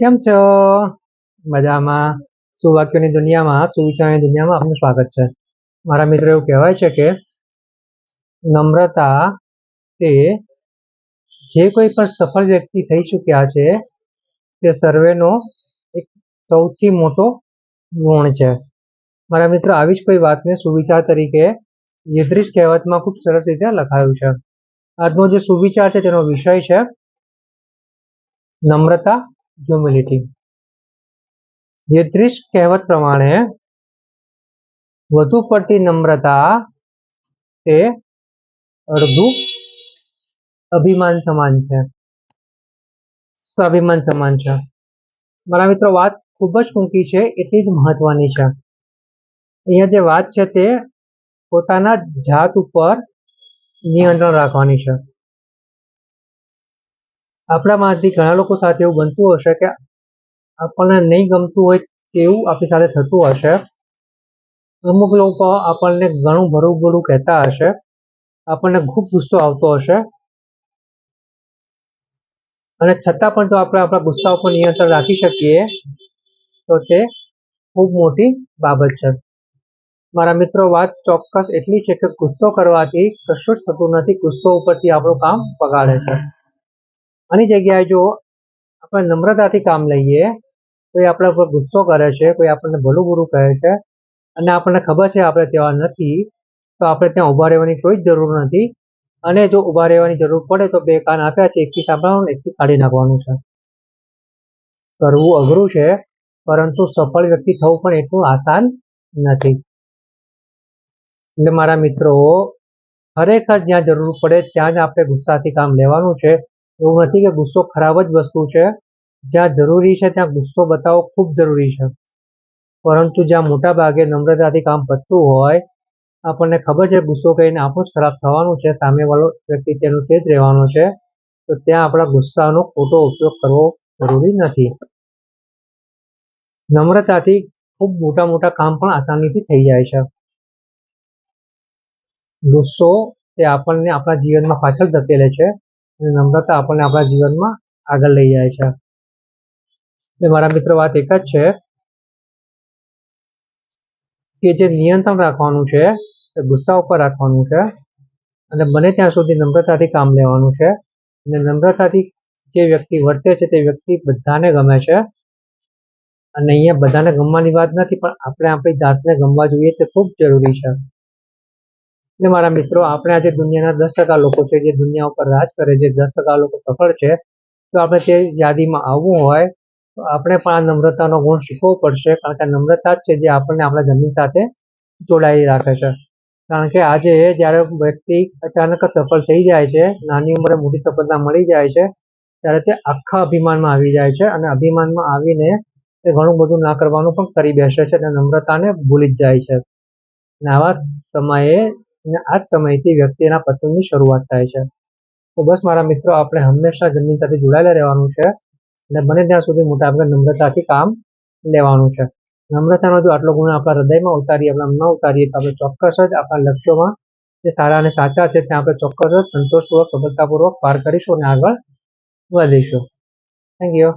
કેમ છો? મજામાં. સુવાક્યોની દુનિયામાં, સુવિચારની દુનિયામાં આપનું સ્વાગત છે. મારા મિત્રો, એવું કહેવાય છે કે નમ્રતા તે જે કોઈ પણ સફળ વ્યક્તિ થઈ ચૂક્યા છે, તે સર્વેનો એક સૌથી મોટો ગુણ છે. મારા મિત્રો, આવી જ કોઈ વાતને સુવિચાર તરીકે યદ્રિશ કહેવતમાં ખૂબ સરસ રીતે લખાયું છે. આજનો જે સુવિચાર છે, તેનો વિષય છે નમ્રતા હ્યુમિલિટી યદ્રિશ કહેવત પ્રમાણે વધુ પડતી નમ્રતા તે અડધું અભિમાન સમાન છે. સ્વાભિમાન સમાન છે. મારા મિત્રો, વાત ખૂબ જ ટૂંકી છે, એટલી જ મહત્વની છે. અહીંયા જે વાત છે તે પોતાના જાત ઉપર નિયંત્રણ રાખવાની છે. આપણામાંથી ઘણા લોકો સાથે એવું બનતું હશે કે આપણને નહીં ગમતું હોય તેવું આપણી સાથે થતું હશે. અમુક લોકો આપણને ઘણું ભરું ભરું કહેતા હશે. આપણને ખૂબ ગુસ્સો આવતો હશે. અને છતાં પણ જો આપણે આપણા ગુસ્સા ઉપર નિયંત્રણ રાખી શકીએ, તો તે ખૂબ મોટી બાબત છે. મારા મિત્રો, વાત ચોક્કસ એટલી છે કે ગુસ્સો કરવાથી કશું જ થતું નથી. ગુસ્સો ઉપરથી આપણું કામ બગાડે છે. આની જગ્યાએ જો આપણે નમ્રતાથી કામ લઈએ, તો એ આપણા ઉપર ગુસ્સો કરે છે, કોઈ આપણને ભલું બુરું કહે છે, અને આપણને ખબર છે આપણે ત્યાં નથી, તો આપણે ત્યાં ઊભા રહેવાની કોઈ જ જરૂર નથી, અને જો ઊભા રહેવાની જરૂર પડે તો બે કાન આપ્યા છે, એકથી સાંભળવાનું, એકથી કાઢી નાખવાનું છે. કરવું અઘરું છે, પરંતુ સફળ વ્યક્તિ થવું પણ એટલું આસાન નથી. એટલે મારા મિત્રો, ખરેખર જ્યાં જરૂર પડે ત્યાં જ આપણે ગુસ્સાથી કામ લેવાનું છે એવું નથી કે ગુસ્સો ખરાબ જ વસ્તુ છે. જ્યાં જરૂરી છે ત્યાં ગુસ્સો બતાવવો ખૂબ જરૂરી છે. પરંતુ જ્યાં મોટા ભાગે નમ્રતાથી કામ પતતું હોય, આપણને ખબર છે ગુસ્સો કહીને આપણું જ ખરાબ થવાનું છે, સામેવાળો વ્યક્તિ તેનું તે જ રહેવાનું છે. તો ત્યાં આપણા ગુસ્સાનો ખોટો ઉપયોગ કરવો જરૂરી નથી. નમ્રતાથી ખૂબ મોટા મોટા કામ પણ આસાનીથી થઈ જાય છે. ગુસ્સો તે આપણને આપણા જીવનમાં પાછળ ધકેલે છે. નમ્રતા આપણને આપણા જીવનમાં આગળ લઈ જાય છે. એટલે મારા મિત્રો, વાત એક જ છે કે જે નિયંત્રણ રાખવાનું છે, એ ગુસ્સા ઉપર રાખવાનું છે અને બને ત્યાં સુધી નમ્રતાથી કામ લેવાનું છે. અને નમ્રતાથી જે વ્યક્તિ વર્તે છે, તે વ્યક્તિ બધાને ગમે છે. અને અહીંયા બધાને ગમવાની વાત નથી, પણ આપણે આપણી જાતને ગમવા જોઈએ તે ખૂબ જરૂરી છે. એટલે મારા મિત્રો, આપણે આજે દુનિયાના દસ ટકા લોકો છે, જે દુનિયા ઉપર રાજ કરે છે, દસ ટકા લોકો સફળ છે, તો આપણે તે યાદીમાં આવવું હોય, તો આપણે પણ આ નમ્રતાનો ગુણ શીખવો પડશે, કારણ કે નમ્રતા જ છે જે આપણને આપણા જમીન સાથે જોડાઈ રાખે છે. કારણ કે આજે જ્યારે વ્યક્તિ અચાનક જ સફળ થઈ જાય છે, નાની ઉંમરે મોટી સફળતા મળી જાય છે, ત્યારે તે આખા અભિમાનમાં આવી જાય છે અને અભિમાનમાં આવીને તે ઘણું બધું ના કરવાનું પણ કરી બેસે છે અને નમ્રતાને ભૂલી જ જાય છે. અને આવા સમયે અને આ જ સમયથી વ્યક્તિના પતનની શરૂઆત થાય છે. તો બસ મારા મિત્રો, આપણે હંમેશા જમીન સાથે જોડાયેલા રહેવાનું છે અને બને ત્યાં સુધી મોટા આપણે નમ્રતાથી કામ લેવાનું છે. નમ્રતાનો જો આટલો ગુણ આપણા હૃદયમાં ઉતારીએ, આપણે ન ઉતારીએ, તો આપણે ચોક્કસ જ આપણા લક્ષ્યોમાં જે સારા અને સાચા છે, ત્યાં આપણે ચોક્કસ જ સંતોષપૂર્વક, સફળતાપૂર્વક પાર કરીશું અને આગળ વધીશું. Thank you